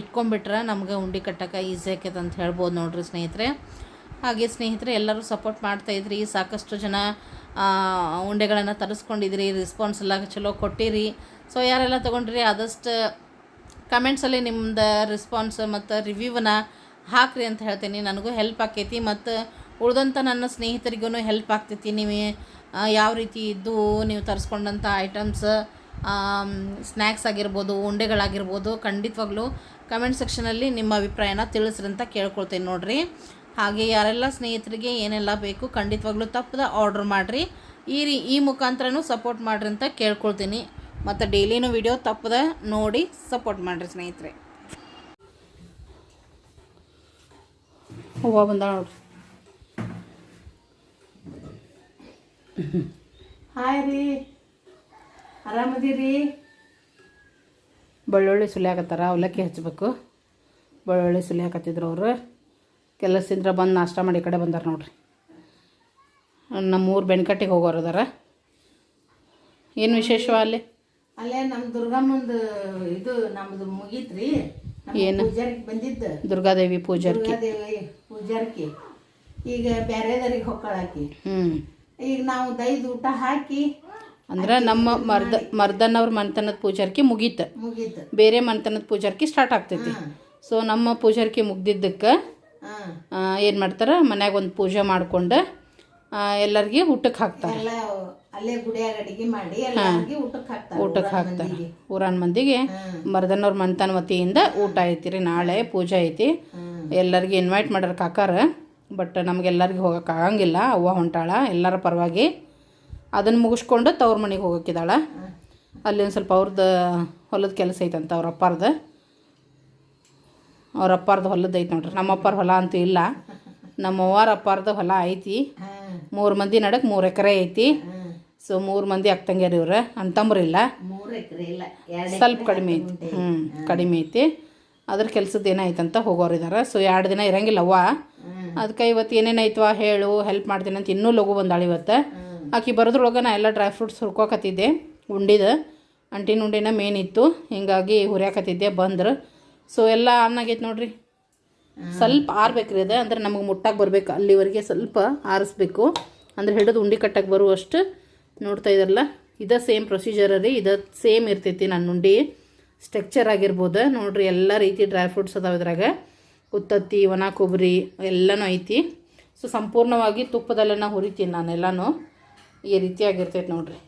ಇಟ್ಕೊಂಡ್ಬಿಟ್ರೆ ನಮ್ಗೆ ಉಂಡೆ ಕಟ್ಟಕ್ಕೆ ಈಸಿ ಆಕೈತೆ ಅಂತ ಹೇಳ್ಬೋದು ನೋಡಿರಿ ಸ್ನೇಹಿತರೆ. ಹಾಗೆ ಸ್ನೇಹಿತರೆ, ಎಲ್ಲರೂ ಸಪೋರ್ಟ್ ಮಾಡ್ತಾಯಿದ್ರಿ ಸಾಕಷ್ಟು ಜನ ಉಂಡೆಗಳನ್ನು ತರಿಸ್ಕೊಂಡಿದ್ರಿ. ರೆಸ್ಪಾನ್ಸ್ ಎಲ್ಲ ಚಲೋ ಕೊಟ್ಟಿರಿ. ಸೊ ಯಾರೆಲ್ಲ ತೊಗೊಂಡ್ರಿ? ಆದಷ್ಟು ಕಮೆಂಟ್ಸಲ್ಲಿ ನಿಮ್ದು ರೆಸ್ಪಾನ್ಸ್ ಮತ್ತು ರಿವ್ಯೂವನ್ನ ಹಾಕ್ರಿ ಅಂತ ಹೇಳ್ತೀನಿ. ನನಗೂ ಹೆಲ್ಪ್ ಆಕೈತಿ ಮತ್ತು ಉಳಿದಂಥ ನನ್ನ ಸ್ನೇಹಿತರಿಗೂ ಹೆಲ್ಪ್ ಆಗ್ತೈತಿ. ನೀವು ಯಾವ ರೀತಿ ಇದ್ದು ನೀವು ತರಿಸ್ಕೊಂಡಂಥ ಐಟಮ್ಸ್ ಸ್ನ್ಯಾಕ್ಸ್ ಆಗಿರ್ಬೋದು, ಉಂಡೆಗಳಾಗಿರ್ಬೋದು ಖಂಡಿತವಾಗ್ಲೂ ಕಮೆಂಟ್ ಸೆಕ್ಷನಲ್ಲಿ ನಿಮ್ಮ ಅಭಿಪ್ರಾಯನ ತಿಳಿಸ್ರಿ ಅಂತ ಕೇಳ್ಕೊಳ್ತೀನಿ ನೋಡಿರಿ. ಹಾಗೆ ಯಾರೆಲ್ಲ ಸ್ನೇಹಿತರಿಗೆ ಏನೆಲ್ಲ ಬೇಕು ಖಂಡಿತವಾಗ್ಲೂ ತಪ್ಪದ ಆರ್ಡ್ರ್ ಮಾಡಿರಿ. ಈ ರೀ, ಈ ಮುಖಾಂತರನೂ ಸಪೋರ್ಟ್ ಮಾಡಿರಿ ಅಂತ ಕೇಳ್ಕೊಳ್ತೀನಿ. ಮತ್ತು ಡೈಲಿನೂ ವಿಡಿಯೋ ತಪ್ಪದ ನೋಡಿ ಸಪೋರ್ಟ್ ಮಾಡಿರಿ ಸ್ನೇಹಿತರೆ. ಹೂವು ಬಂದ ನೋಡ್ರಿ. ಹಾಯ್ ರೀ. ಆರಾಮದೀರಿ? ಬೆಳ್ಳುಳ್ಳಿ ಸುಲಿಯಾಕತ್ತಾರ ಅವಲಕ್ಕಿ ಹಚ್ಚಬೇಕು ಬೆಳ್ಳುಳ್ಳಿ ಸುಲಿಯಾಕತ್ತಿದ್ರು ಅವರು. ಕೆಲಸದಿಂದ ಬಂದು ನಾಷ್ಟ ಮಾಡಿ ಈ ಕಡೆ ಬಂದಾರೆ ನೋಡ್ರಿ. ನಮ್ಮೂರು ಬೆಣ್ಕಟ್ಟಿಗೆ ಹೋಗೋರು ಅದಾರ. ಏನು ವಿಶೇಷವ ಅಲ್ಲಿ? ಅಲ್ಲೇ ನಮ್ ದುರ್ಗಮ್ಮಂದು ಇದು ನಮ್ದು ಮುಗೀತ್ರಿ. ಏನು? ಪೂಜಾರಿಗೆ ಬಂದಿದ್ದ. ದುರ್ಗಾದೇವಿ ಪೂಜಾರ್ಕಿ. ದುರ್ಗಾದೇವಿ ಪೂಜಾರ್ಕಿ. ಈಗ ಬೇರೆದವ್ರಿಗೆ ಹೊಕ್ಕಳಾಕಿ. ಹ್ಞೂ ಈಗ ನಾವು ದೈದ್ ಊಟ ಹಾಕಿ ಅಂದ್ರೆ ನಮ್ಮ ಮರ್ದ ಮರ್ದನವ್ರ ಮನೆತನದ ಪೂಜಾರ್ಕಿ ಮುಗೀತ. ಮುಗೀತು. ಬೇರೆ ಮನೆತನದ ಪೂಜಾರ್ಕಿ ಸ್ಟಾರ್ಟ್ ಆಗ್ತೈತಿ. ಸೊ ನಮ್ಮ ಪೂಜಾರ್ಕಿ ಮುಗ್ದಿದ್ದಕ್ಕೆ ಏನು ಮಾಡ್ತಾರೆ? ಮನ್ಯಾಗ ಒಂದು ಪೂಜೆ ಮಾಡ್ಕೊಂಡು ಎಲ್ಲರಿಗೆ ಊಟಕ್ಕೆ ಹಾಕ್ತಾರೆ. ಎಲ್ಲ ಅಲ್ಲೇ ಗುಡಿಯಾಗ ಅಡಿಗೆ ಮಾಡಿ ಎಲ್ಲರಿಗೆ ಊಟಕ್ಕೆ ಹಾಕ್ತಾರೆ ಊಟಕ್ಕೆ ಹಾಕ್ತಾರೆ. ಊರನ್ ಮಂದಿಗೆ. ಮರದನ್ನವ್ರ ಮಂತನ್ ವತಿಯಿಂದ ಊಟ ಐತಿ ರೀ ನಾಳೆ ಪೂಜೆ ಐತಿ. ಎಲ್ಲರಿಗೆ ಇನ್ವೈಟ್ ಮಾಡ್ಯಾರ ಕಾಕಾರ ಬಟ್ ನಮ್ಗೆಲ್ಲರಿಗೆ ಹೋಗಕ್ಕೆ ಆಗಂಗಿಲ್ಲ. ಅವ್ವ ಹೊಂಟಾಳ ಎಲ್ಲರ ಪರವಾಗಿ ಅದನ್ನು ಮುಗಿಸ್ಕೊಂಡು ತವ್ರ ಮನೆಗೆ ಹೋಗಕ್ಕಿದಾಳ ಅಲ್ಲಿ ಒಂದು ಸ್ವಲ್ಪ ಅವ್ರದ್ದು ಹೊಲದ ಕೆಲಸ ಐತಂತ ಅವ್ರ ಅಪ್ಪಾರ್ದು. ಅವ್ರ ಅಪ್ಪಾರ್ದು ಹೊಲದ ಐತೆ ನೋಡ್ರಿ. ನಮ್ಮ ಅಪ್ಪಾರ ಹೊಲ ಅಂತೂ ಇಲ್ಲ. ನಮ್ಮ ಅವ್ವಾರ ಅಪ್ಪಾರ್ದು ಹೊಲ ಐತಿ. ಮೂರು ಮಂದಿ ನಡಕ್ಕೆ ಮೂರು ಎಕರೆ ಐತಿ. ಸೊ ಮೂರು ಮಂದಿ ಅಕ್ಕಂಗ್ಯಾರ ಇವ್ರು. ಅಂತಂಬ್ರಿಲ್ಲ ಸ್ವಲ್ಪ ಕಡಿಮೆ ಐತಿ. ಹ್ಞೂ ಕಡಿಮೆ ಐತಿ. ಅದ್ರ ಕೆಲ್ಸದ ಏನಾಯ್ತಂತ ಹೋಗೋರು ಇದಾರೆ. ಸೊ ಎರಡು ದಿನ ಇರಂಗಿಲ್ಲ ಅವ್ವ ಅದಕ್ಕೆ ಇವತ್ತು ಏನೇನಾಯ್ತವ ಹೇಳು ಹೆಲ್ಪ್ ಮಾಡ್ತೀನಿ ಅಂತ ಇನ್ನೂ ಲಘು ಬಂದಾಳ ಇವತ್ತು. ಆಕಿ ಬರೋದ್ರೊಳಗೆ ನಾ ಎಲ್ಲ ಡ್ರೈ ಫ್ರೂಟ್ಸ್ ಹುರ್ಕೋಕತ್ತಿದ್ದೆ ಉಂಡಿದ. ಅಂಟಿನ ಉಂಡಿನ ಮೇನ್ ಇತ್ತು. ಹಿಂಗಾಗಿ ಹುರಿಯಾಕತ್ತಿದ್ದೆ ಬಂದ್ರು. ಸೊ ಎಲ್ಲ ಆಗೈತೆ ನೋಡ್ರಿ. ಸ್ವಲ್ಪ ಆರ್ಬೇಕ್ರಿ ಅದು. ಅಂದ್ರೆ ನಮಗೆ ಮುಟ್ಟಕ್ಕೆ ಬರ್ಬೇಕು. ಅಲ್ಲಿವರೆಗೆ ಸ್ವಲ್ಪ ಆರಿಸ್ಬೇಕು. ಅಂದ್ರೆ ಹಿಡಿದು ಉಂಡಿ ಕಟ್ಟಕ್ಕೆ ಬರುವಷ್ಟು ನೋಡ್ತಾ ಇದ್ದಾರಲ್ಲ ಇದ ಸೇಮ್ ಪ್ರೊಸೀಜರ್ ರೀ, ಇದು ಸೇಮ್ ಇರ್ತೈತಿ ನನ್ನ ಉಂಡಿ. ಸ್ಟ್ರಕ್ಚರ್ ಆಗಿರ್ಬೋದು. ನೋಡ್ರಿ, ಎಲ್ಲ ರೀತಿ ಡ್ರೈ ಫ್ರೂಟ್ಸ್ ಅದಾವ ಇದ್ರಾಗ. ಉತ್ತತ್ತಿ, ಒಣ ಕೊಬ್ಬರಿ, ಎಲ್ಲನೂ ಐತಿ. ಸೊ ಸಂಪೂರ್ಣವಾಗಿ ತುಪ್ಪದಲ್ಲೇ ಹುರಿತೀನಿ ನಾನೆಲ್ಲನೂ ಈ ರೀತಿಯಾಗಿರ್ತೈತಿ ನೋಡ್ರಿ.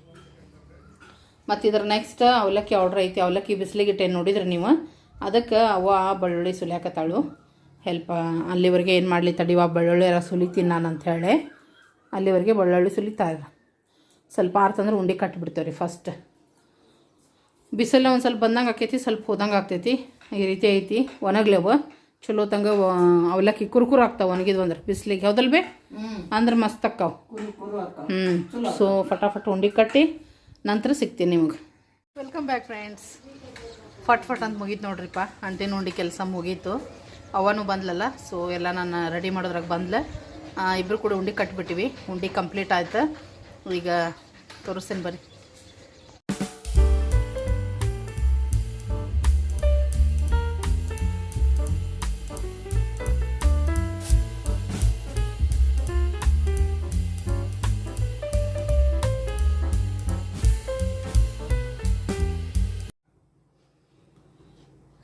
ಮತ್ತು ಇದ್ರ ನೆಕ್ಸ್ಟ್ ಅವಲಕ್ಕಿ ಆರ್ಡ್ರ್ ಐತಿ. ಅವಲಕ್ಕಿ ಬಿಸಿಲಿಗೆ ಇಟ್ಟೆ ನೋಡಿದ್ರಿ ನೀವು? ಅದಕ್ಕೆ ಅವ್ವ ಬೆಳ್ಳುಳ್ಳಿ ಸುಲಿಯಾಕತ್ತಾಳು. ಹೆಲ್ಪ ಅಲ್ಲಿವರೆಗೆ ಏನು ಮಾಡಲಿ ತಡಿವ ಬೆಳ್ಳುಳ್ಳಿ ಎಲ್ಲ ಸುಲಿತೀನಿ ನಾನು ಅಂಥೇಳಿ ಅಲ್ಲಿವರೆಗೆ ಬೆಳ್ಳುಳ್ಳಿ ಸುಲಿತಾ ಇದ್ದ ಸ್ವಲ್ಪ ಆರ್ತಂದ್ರೆ ಉಂಡೆ ಕಟ್ಟಿಬಿಡ್ತೇವೆ ರೀ ಫಸ್ಟ್ ಬಿಸಿಲು ಒಂದು ಸ್ವಲ್ಪ ಬಂದಂಗೆ ಆಕೈತಿ ಸ್ವಲ್ಪ ಹೋದಂಗೆ ಆಗ್ತೈತಿ. ಈ ರೀತಿ ಐತಿ. ಒಣಗ್ಲೇವು. ಚಲೋ ತಂಗ ಅವಲಕ್ಕಿ ಕುರ್ಕುರು ಆಗ್ತಾವೆ ಒಣಗಿದ್ವು ಅಂದ್ರೆ. ಬಿಸಿಲಿಗೆ ಯಾವ್ದಲ್ ಬೇ? ಅಂದ್ರೆ ಮಸ್ತ್ ಅಕ್ಕಾವ. ಹ್ಞೂ ಸೊ ಫಟಾಫಟ್ ಉಂಡೆ ಕಟ್ಟಿ ನಂತರ ಸಿಗ್ತೀನಿ ನಿಮಗೆ. ವೆಲ್ಕಮ್ ಬ್ಯಾಕ್ ಫ್ರೆಂಡ್ಸ್ ಫಟ್ ಫಟ್ ಅಂತ ಮುಗೀತು ನೋಡ್ರಿಪ್ಪ. ಅಂತೇನು ಉಂಡಿ ಕೆಲಸ ಮುಗೀತು. ಅವನು ಬಂದ್ಲಲ್ಲ ಸೊ ಎಲ್ಲ ನಾನು ರೆಡಿ ಮಾಡೋದ್ರಾಗ ಬಂದ್ಲ. ಇಬ್ಬರು ಕೂಡ ಉಂಡೆ ಕಟ್ಬಿಟ್ಟಿವಿ. ಉಂಡೆ ಕಂಪ್ಲೀಟ್ ಆಯ್ತು. ಈಗ ತೋರಿಸ್ತೇನೆ ಬರ್ರಿ.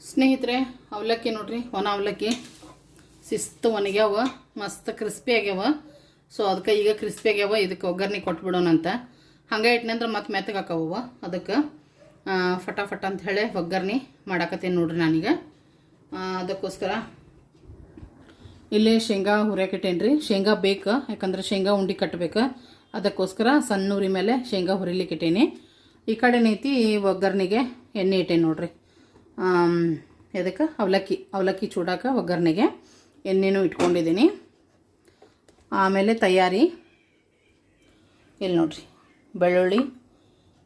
ಸ್ನೇಹಿತರೆ ಅವಲಕ್ಕಿ ನೋಡ್ರಿ ಒಣ ಅವಲಕ್ಕಿ. ಶಿಸ್ತು ಒಣಗ್ಯಾವ ಮಸ್ತ್ ಕ್ರಿಸ್ಪಿ ಆಗ್ಯಾವ. ಸೊ ಅದಕ್ಕೆ ಈಗ ಕ್ರಿಸ್ಪಿ ಆಗ್ಯಾವ ಇದಕ್ಕೆ ಒಗ್ಗರಣೆ ಕೊಟ್ಬಿಡೋಣ ಅಂತ. ಹಂಗೆ ಇಟ್ನಂದ್ರೆ ಮತ್ತೆ ಮೆತ್ತಗೆ ಹಾಕವ ಅದಕ್ಕೆ ಫಟಾಫಟ ಅಂತ ಹೇಳಿ ಒಗ್ಗರಣೆ ಮಾಡಾಕತ್ತೀನಿ ನೋಡ್ರಿ ನಾನೀಗ. ಅದಕ್ಕೋಸ್ಕರ ಇಲ್ಲೇ ಶೇಂಗಾ ಹುರಿಯಾಕಿಟ್ಟೇನ್ರಿ ಶೇಂಗಾ ಬೇಕು, ಯಾಕಂದ್ರೆ ಶೇಂಗಾ ಉಂಡಿ ಕಟ್ಟಬೇಕು ಅದಕ್ಕೋಸ್ಕರ ಸಣ್ಣ ಉರಿ ಮೇಲೆ ಶೇಂಗಾ ಹುರಿಲಿಕ್ಕೆ ಈ ಈ ಕಡೆನೈತಿ ಒಗ್ಗರಣೆಗೆ ಎಣ್ಣೆ ಇಟ್ಟೇನಿ ನೋಡ್ರಿ. ಎದಕ್ಕೆ? ಅವಲಕ್ಕಿ ಅವಲಕ್ಕಿ ಚೂಡಾಕ ಒಗ್ಗರಣೆಗೆ ಎಣ್ಣೆನೂ ಇಟ್ಕೊಂಡಿದ್ದೀನಿ. ಆಮೇಲೆ ತಯಾರಿ. ಇಲ್ಲಿ ನೋಡ್ರಿ. ಬೆಳ್ಳುಳ್ಳಿ,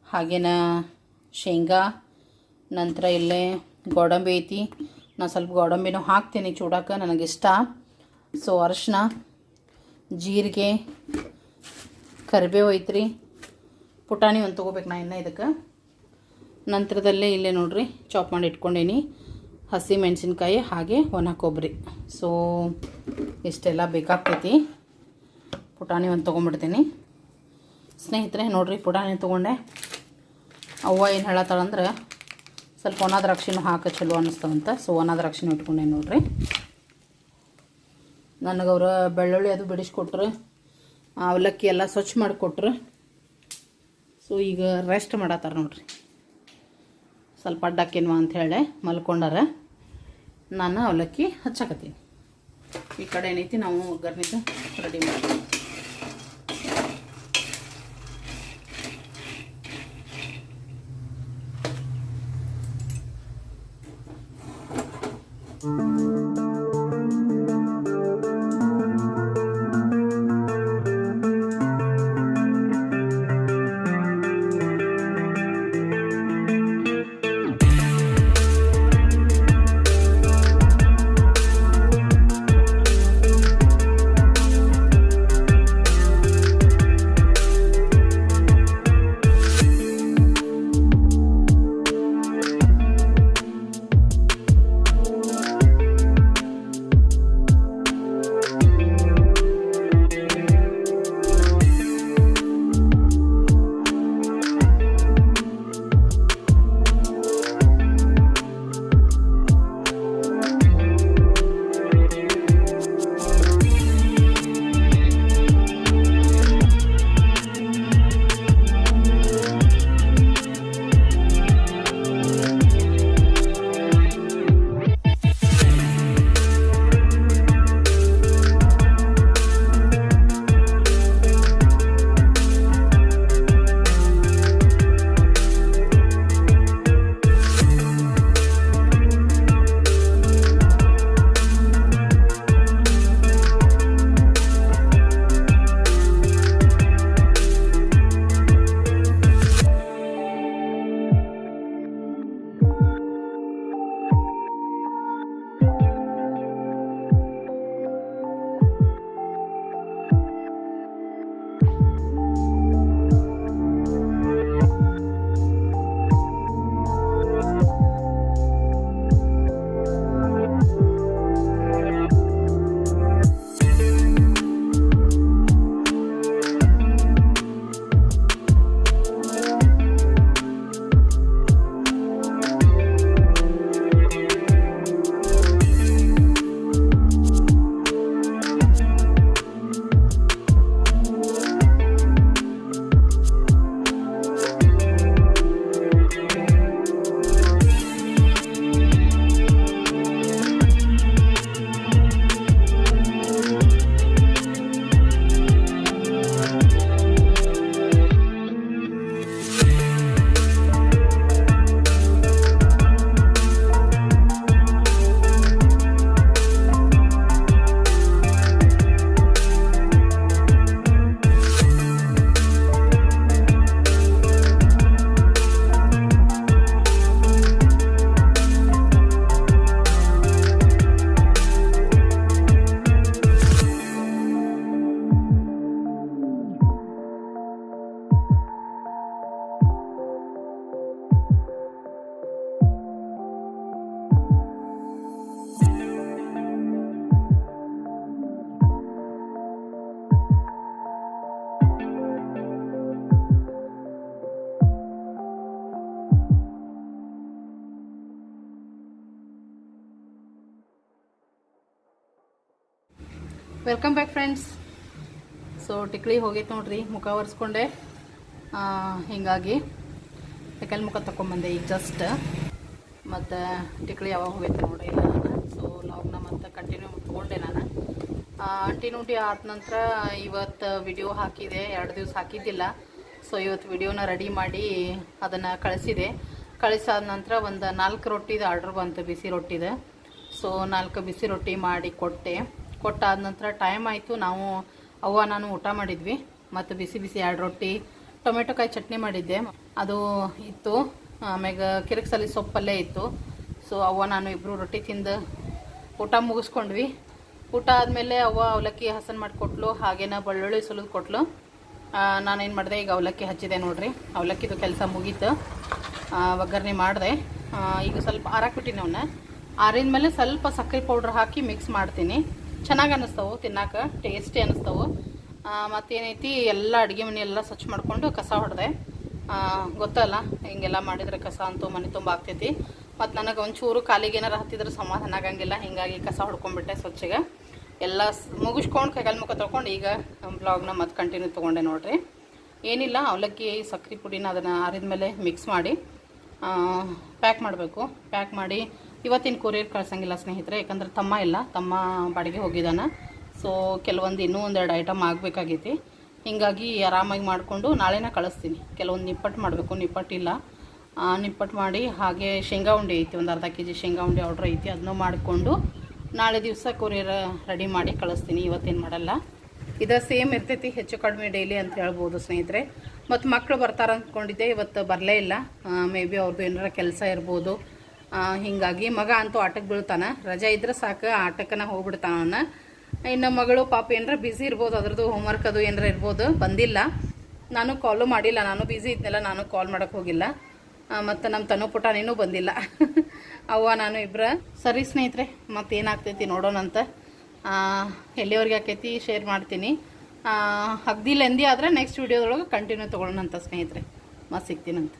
ಹಾಗೇನ ಶೇಂಗಾ, ನಂತರ ಇಲ್ಲೇ ಗೋಡಂಬಿ ಐತಿ. ನಾನು ಸ್ವಲ್ಪ ಗೋಡಂಬಿನೂ ಹಾಕ್ತೀನಿ ಚೂಡಕ್ಕೆ ನನಗಿಷ್ಟ. ಸೊ, ಅರಶಿನ, ಜೀರಿಗೆ, ಕರಿಬೇವು ಐತ್ರಿ. ಪುಟಾಣಿ ಒಂದು ತೊಗೋಬೇಕು ನಾ ಇನ್ನೂ ಇದಕ್ಕೆ. ನಂತರದಲ್ಲೇ ಇಲ್ಲೇ ನೋಡ್ರಿ, ಚಾಪ್ ಮಾಡಿ ಇಟ್ಕೊಂಡೇನಿ. ಹಸಿ ಮೆಣಸಿನ್ಕಾಯಿ, ಹಾಗೆ ಒಣ ಕೊಬ್ಬರಿ ಸೊ, ಇಷ್ಟೆಲ್ಲ ಬೇಕಾಗ್ತೈತಿ. ಪುಟಾಣಿ ಒಂದು ತೊಗೊಂಬಿಡ್ತೀನಿ ಸ್ನೇಹಿತರೆ, ನೋಡಿರಿ, ಪುಟಾಣಿ ತೊಗೊಂಡೆ. ಅವ್ವ ಏನು ಹೇಳತ್ತಾಳಂದ್ರೆ, ಸ್ವಲ್ಪ ಒಣ ದ್ರಾಕ್ಷಿನೂ ಹಾಕ ಚಲೋ ಅನ್ನಿಸ್ತಾವಂತ ಸೊ ಒಣ ದ್ರಾಕ್ಷಿನೂ ಇಟ್ಕೊಂಡೆ ನೋಡಿರಿ. ನನಗೆ ಅವರು ಬೆಳ್ಳುಳ್ಳಿ ಅದು ಬಿಡಿಸ್ಕೊಟ್ರು ಅವಲಕ್ಕಿ ಎಲ್ಲ ಸ್ವಚ್ಛ ಮಾಡಿಕೊಟ್ರು. ಸೊ ಈಗ ರೆಸ್ಟ್ ಮಾಡತ್ತಾರ ನೋಡಿರಿ. ಸ್ವಲ್ಪ ಅಡ್ಡಕ್ಕೇನು ಅಂತ ಹೇಳಿ ಮಲ್ಕೊಂಡಾರ. ನಾನು ಅವಲಕ್ಕಿ ಹಚ್ಚಾಕತ್ತೀನಿ. ಈ ಕಡೆ ಏನೈತಿ, ನಾವು ಒಗ್ಗರ್ನಿಗೆ ರೆಡಿ ಮಾಡ್ತೀವಿ. ವೆಲ್ಕಮ್ ಬ್ಯಾಕ್ ಫ್ರೆಂಡ್ಸ್ ಸೊ ಟಿಕ್ಳಿ ಹೋಗಿತ್ತು ನೋಡ್ರಿ. ಮುಖ ಒರೆಸ್ಕೊಂಡೆ. ಹೀಗಾಗಿ ಟೆಕಲ್ ಮುಖ ತಗೊಂಬಂದೆ ಈಗ ಜಸ್ಟ್ ಮತ್ತು ಟಿಕ್ಳಿ ಯಾವಾಗ ಹೋಗೈತೆ ನೋಡಿ ಇಲ್ಲ ನಾನು. ಸೊ ಲಾಗ್ನ ಮತ್ತು ಕಂಟಿನ್ಯೂ ತೊಗೊಂಡೆ ನಾನು. ಅಂಟಿನುಂಟಿ ಆದ ನಂತರ ಇವತ್ತು ವಿಡಿಯೋ ಹಾಕಿದೆ. ಎರಡು ದಿವಸ ಹಾಕಿದ್ದಿಲ್ಲ. ಸೊ ಇವತ್ತು ವಿಡಿಯೋನ ರೆಡಿ ಮಾಡಿ ಅದನ್ನು ಕಳಿಸಿದೆ. ಕಳಿಸಾದ ನಂತರ ಒಂದು ನಾಲ್ಕು ರೊಟ್ಟಿದು ಆರ್ಡ್ರ್ ಬಂತು, ಬಿಸಿ ರೊಟ್ಟಿದು. ಸೊ ನಾಲ್ಕು ಬಿಸಿ ರೊಟ್ಟಿ ಮಾಡಿ ಕೊಟ್ಟೆ. ಕೊಟ್ಟಾದ ನಂತರ ಟೈಮ್ ಆಯಿತು. ನಾವು ಅವ್ವ, ನಾನು ಊಟ ಮಾಡಿದ್ವಿ. ಮತ್ತು ಬಿಸಿ ಬಿಸಿ ಎರಡು ರೊಟ್ಟಿ, ಟೊಮೆಟೊ ಕಾಯಿ ಚಟ್ನಿ ಮಾಡಿದ್ದೆ. ಅದು ಇತ್ತು. ಆಮ್ಯಾಗ ಕಿರಕ್ಸಲ್ಲಿ ಸೊಪ್ಪಲ್ಲೇ ಇತ್ತು. ಸೊ ಅವ್ವ, ನಾನು ಇಬ್ಬರು ರೊಟ್ಟಿ ತಿಂದು ಊಟ ಮುಗಿಸ್ಕೊಂಡ್ವಿ. ಊಟ ಆದಮೇಲೆ ಅವ್ವ ಅವಲಕ್ಕಿ ಹಸನ್ ಮಾಡಿಕೊಟ್ಲು. ಹಾಗೇನ ಬೆಳ್ಳುಳ್ಳಿ ಸುಲಿದು ಕೊಟ್ಲು. ನಾನೇನು ಮಾಡಿದೆ, ಈಗ ಅವಲಕ್ಕಿ ಹಚ್ಚಿದೆ ನೋಡ್ರಿ. ಅವಲಕ್ಕಿದು ಕೆಲಸ ಮುಗೀತು. ಒಗ್ಗರಣೆ ಮಾಡಿದೆ. ಈಗ ಸ್ವಲ್ಪ ಆರಾಕ್ಬಿಟ್ಟಿನಿ ಅವನ್ನ ಆರಿದ ಮೇಲೆ ಸ್ವಲ್ಪ ಸಕ್ಕರೆ ಪೌಡ್ರ್ ಹಾಕಿ ಮಿಕ್ಸ್ ಮಾಡ್ತೀನಿ. ಚೆನ್ನಾಗಿ ಅನ್ನಿಸ್ತವು, ತಿನ್ನಾಕ ಟೇಸ್ಟಿ ಅನ್ನಿಸ್ತವು. ಮತ್ತೇನೈತಿ, ಎಲ್ಲ ಅಡುಗೆ ಮನೆ ಎಲ್ಲ ಸ್ವಚ್ಛ ಮಾಡಿಕೊಂಡು ಕಸ ಹೊಡೆದೆ. ಗೊತ್ತಲ್ಲ, ಹಿಂಗೆಲ್ಲ ಮಾಡಿದ್ರೆ ಕಸ ಅಂತೂ ಮನೆ ತುಂಬ ಆಗ್ತೈತಿ. ಮತ್ತು ನನಗೆ ಒಂಚೂರು ಕಾಲಿಗೆ ಏನಾರು ಹತ್ತಿದ್ರೆ ಸಮಾಧಾನ ಆಗಂಗಿಲ್ಲ, ಹಿಂಗಾಗಿ ಕಸ ಹೊಡ್ಕೊಂಡ್ಬಿಟ್ಟೆ ಸ್ವಚ್ಛಗೆ. ಎಲ್ಲ ಮುಗಿಸ್ಕೊಂಡು ಕೈಕಾಲು ಮುಖ ತೊಗೊಂಡು ಈಗ ಬ್ಲಾಗ್ನ ಮತ್ತೆ ಕಂಟಿನ್ಯೂ ತೊಗೊಂಡೆ ನೋಡಿರಿ. ಏನಿಲ್ಲ, ಅವಲಕ್ಕಿ ಸಕ್ಕರೆ ಪುಡಿನ ಅದನ್ನು ಆರಿದ ಮೇಲೆ ಮಿಕ್ಸ್ ಮಾಡಿ ಪ್ಯಾಕ್ ಮಾಡಬೇಕು. ಪ್ಯಾಕ್ ಮಾಡಿ ಇವತ್ತಿನ ಕೊರಿಯರ್ ಕಳ್ಸಂಗಿಲ್ಲ ಸ್ನೇಹಿತರೆ, ಯಾಕಂದ್ರೆ ತಮ್ಮ ಇಲ್ಲ, ತಮ್ಮ ಬಾಡಿಗೆ ಹೋಗಿದ್ದಾನೆ. ಸೊ ಕೆಲವೊಂದು ಇನ್ನೂ ಒಂದೆರಡು ಐಟಮ್ ಆಗಬೇಕಾಗೈತಿ. ಹೀಗಾಗಿ ಆರಾಮಾಗಿ ಮಾಡಿಕೊಂಡು ನಾಳೆನೇ ಕಳಿಸ್ತೀನಿ. ಕೆಲವೊಂದು ನಿಪ್ಪಟ್ಟು ಮಾಡಬೇಕು, ನಿಪ್ಪಟ್ಟಿಲ್ಲ. ನಿಪ್ಪಟ್ಟು ಮಾಡಿ ಹಾಗೆ ಶೇಂಗಾ ಉಂಡೆ ಐತಿ, ಒಂದು ಅರ್ಧ ಕೆ ಜಿ ಶೇಂಗಾ ಉಂಡೆ ಆರ್ಡ್ರ್ ಐತಿ ಅದನ್ನೂ ಮಾಡಿಕೊಂಡು ನಾಳೆ ದಿವಸ ಕೊರಿಯರ್ ರೆಡಿ ಮಾಡಿ ಕಳಿಸ್ತೀನಿ. ಇವತ್ತೇನು ಮಾಡಲ್ಲ. ಇದು ಸೇಮ್ ಇರ್ತೈತಿ, ಹೆಚ್ಚು ಕಡಿಮೆ ಡೈಲಿ ಅಂತ ಹೇಳ್ಬೋದು ಸ್ನೇಹಿತರೆ. ಮತ್ತು ಮಕ್ಕಳು ಬರ್ತಾರೆ ಅಂದ್ಕೊಂಡಿದ್ದೆ, ಇವತ್ತು ಬರಲೇ ಇಲ್ಲ. ಮೇ ಬಿ ಅವ್ರದ್ದು ಏನಾರ ಕೆಲಸ ಇರ್ಬೋದು. ಹಿಂಗಾಗಿ ಮಗ ಅಂತೂ ಆಟಕ್ಕೆ ಬೀಳ್ತಾನೆ. ರಜೆ ಇದ್ರೆ ಸಾಕು ಆಟಕ್ಕನ ಹೋಗ್ಬಿಡ್ತಾನ ಇನ್ನು ಮಗಳು ಪಾಪ ಏನಾರ ಬ್ಯುಸಿ ಇರ್ಬೋದು ಅದ್ರದ್ದು ಹೋಮ್ವರ್ಕ್ ಅದು ಏನಾರ ಇರ್ಬೋದು ಬಂದಿಲ್ಲ. ನಾನು ಕಾಲು ಮಾಡಿಲ್ಲ ನಾನು ಬ್ಯುಸಿ ಇದ್ನೆಲ್ಲ ನಾನು ಕಾಲ್ ಮಾಡೋಕೆ ಹೋಗಿಲ್ಲ. ಮತ್ತು ನಮ್ಮ ತನು ಪುಟ ಬಂದಿಲ್ಲ. ಅವ್ವ ನಾನು ಇಬ್ಬರ ಸರಿ ಸ್ನೇಹಿತರೆ ಮತ್ತೇನಾಗ್ತೈತಿ ನೋಡೋಣಂತ ಆ, ಎಲ್ಲಿವರೆಗೆ ಆಕೈತಿ ಶೇರ್ ಮಾಡ್ತೀನಿ. ಹಗ್ದಿ ಎಂದಿ ಆದರೆ ನೆಕ್ಸ್ಟ್ ವೀಡಿಯೋದೊಳಗೆ ಕಂಟಿನ್ಯೂ ತೊಗೊಳ್ಳೋಣಂತ ಸ್ನೇಹಿತರೆ. ಮತ್ತೆ ಸಿಗ್ತೀನಂತ.